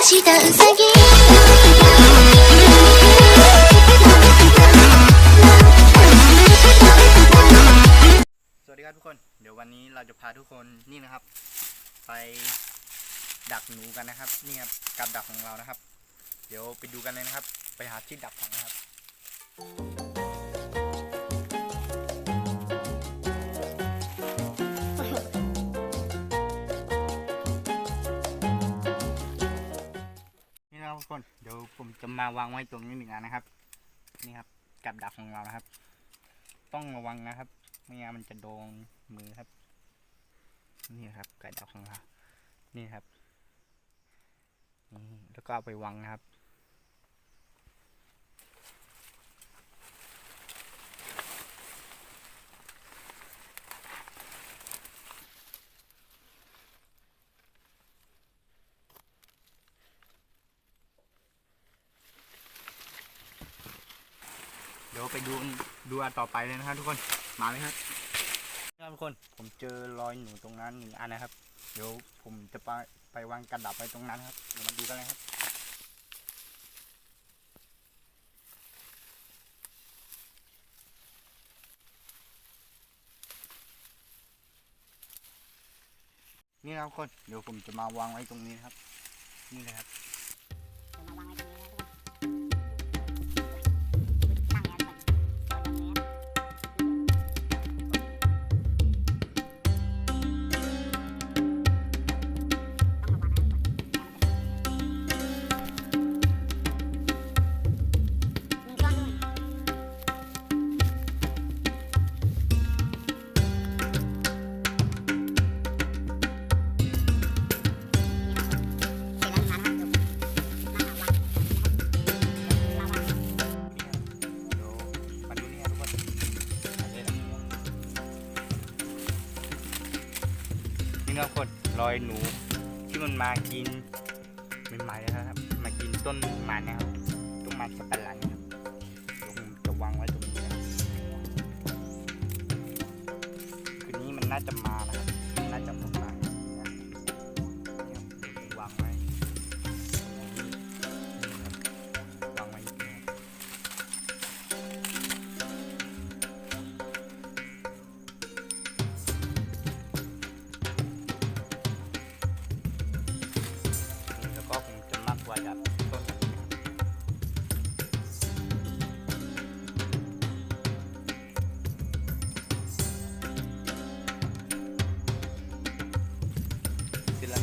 したウサギ「 สวัสดีครับทุกคน เดี๋ยววันนี้เราจะพาทุกคนนี่นะครับ ไปดักหนูกันนะครับนี่ครับกับดักของเรานะครับ เดี๋ยวไปดูกันเลยนะครับ ไปหาที่ดักกันนะครับ คนเดี๋ยวผมจะมาวางไว้ตรงนี้หนึ่งอันนะครับ นี่ครับกับดักของเรานะครับ ต้องระวังนะครับ ไม่งั้นมันจะโดนมือครับ นี่ครับกับดักของเรา นี่ครับนี่แล้วก็เอาไปวางนะครับ เดี๋ยวไปดูดูอันต่อไปเลยนะครับทุกคนมาไหมครับครับทุกคนผมเจอรอยหนูตรงนั้นหนึ่งอันนะครับ เดี๋ยวผมจะไปไปวางกระดับไว้ตรงนั้นครับเดี๋ยวมาดูกันเลยครับนี่นะครับทุกคน เดี๋ยวผมจะมาวางไว้ตรงนี้นะครับ นี่เลยครับ นี่นะครับทุกคนรอยหนูที่มันมากินมันมาแล้วครับ มากินต้นมันนะครับต้นมันสับปะหลังครับผมจะวางไว้ตรงนี้นะคืนนี้มันน่าจะมา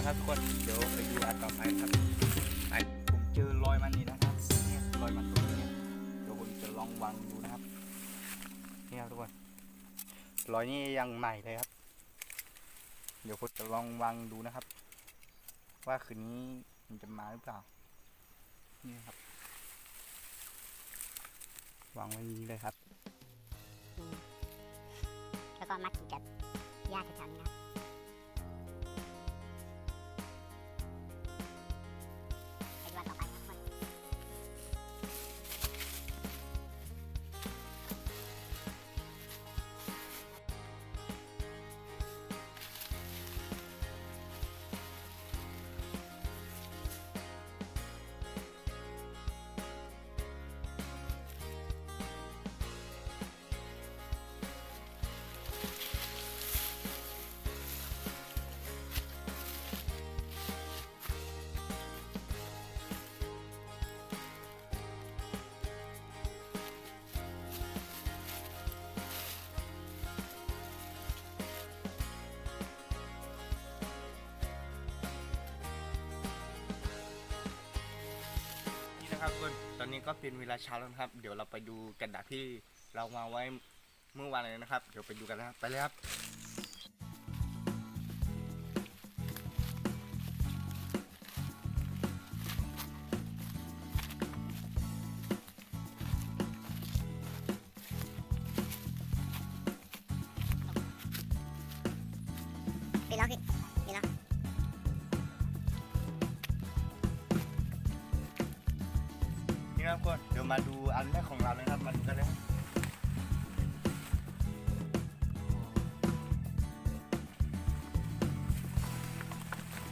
นะครับทุกคนเดี๋ยวไปดูอันต่อไปครับไปผมเจอรอยมันนี่นะครับเนี่ยรอยมันตรงนี้เดี๋ยวผมจะลองวางดูนะครับนี่ครับทุกคนรอยนี้ยังใหม่เลยครับ เดี๋ยวผมจะลองวางดูนะครับ ว่าคืนนี้มันจะมาหรือเปล่านี่ครับวางไว้นี้เลยครับแล้วก็มัดกับหญ้าแถวๆนี้นะ อนนี้ก็เป็นเวลาเช้าแล้วนะครับ เดี๋ยวเราไปดูกระดาษที่เรามาไว้เมื่อวานเลยนะครับ เดี๋ยวไปดูกันนะครับ ไปเลยครับไปแล้วพี่ นะครับคนเดี๋ยวมาดูอันแรกของเราเลยนะครับ มาดูกันเลยครับ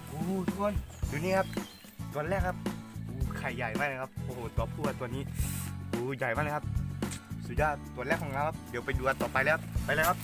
โอ้ทุกคนดูนี่ครับตัวแรกครับอู้ไข่ใหญ่มากเลยครับโอ้โหตัวผู้ตัวนี้อู้ใหญ่มากเลยครับ สุดยอดตัวแรกของเราครับเดี๋ยวไปดูอันต่อไปแล้วครับไปเลยครับ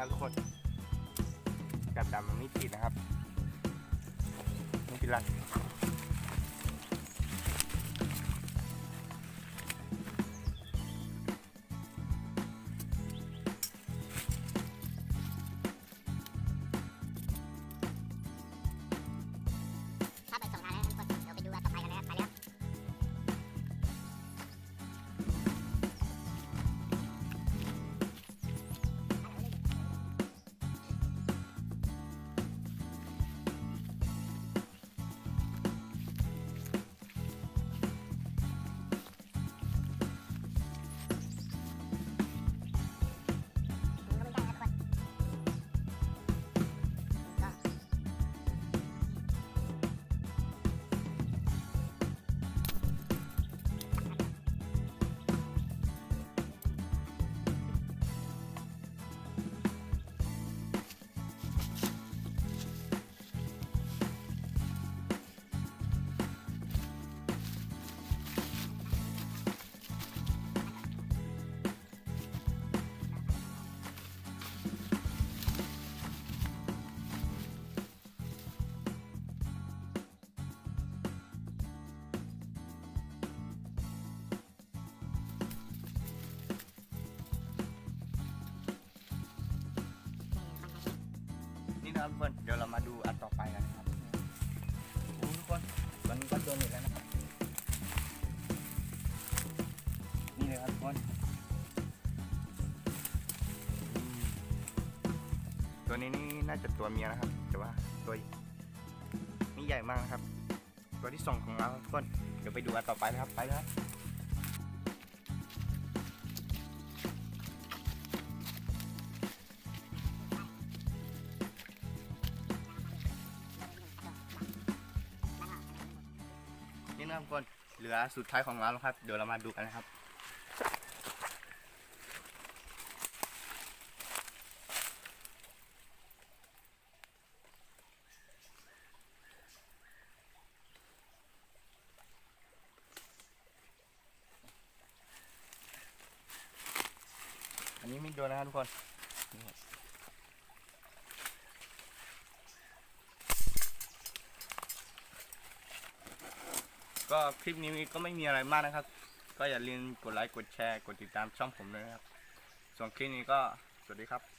นะครับทุกคนจับดำมันไม่ติดนะครับ ไม่เป็นไร นะครับทุกคนเดี๋ยวเรามาดูอันต่อไปกันนะครับทุกคนมันก็โดนอีกแล้วนะครับ นี่เลยครับทุกคนตัวนี้นี่น่าจะตัวเมียนะครับ แต่ว่าตัวนี่ใหญ่มากนะครับ ตัวที่สองของเราทุกคนเดี๋ยวไปดูอันต่อไปนะครับไปเลยครับ ทุกคนเหลือสุดท้ายของเราแล้วครับ เดี๋ยวเรามาดูกันนะครับอันนี้ไม่โดนนะครับทุกคนนี่ครับก็ คลิปนี้ก็ไม่มีอะไรมากนะครับ ก็อย่าลืมกดไลค์กดแชร์กดติดตามช่องผมด้วยนะครับ ส่วนคลิปนี้ก็สวัสดีครับ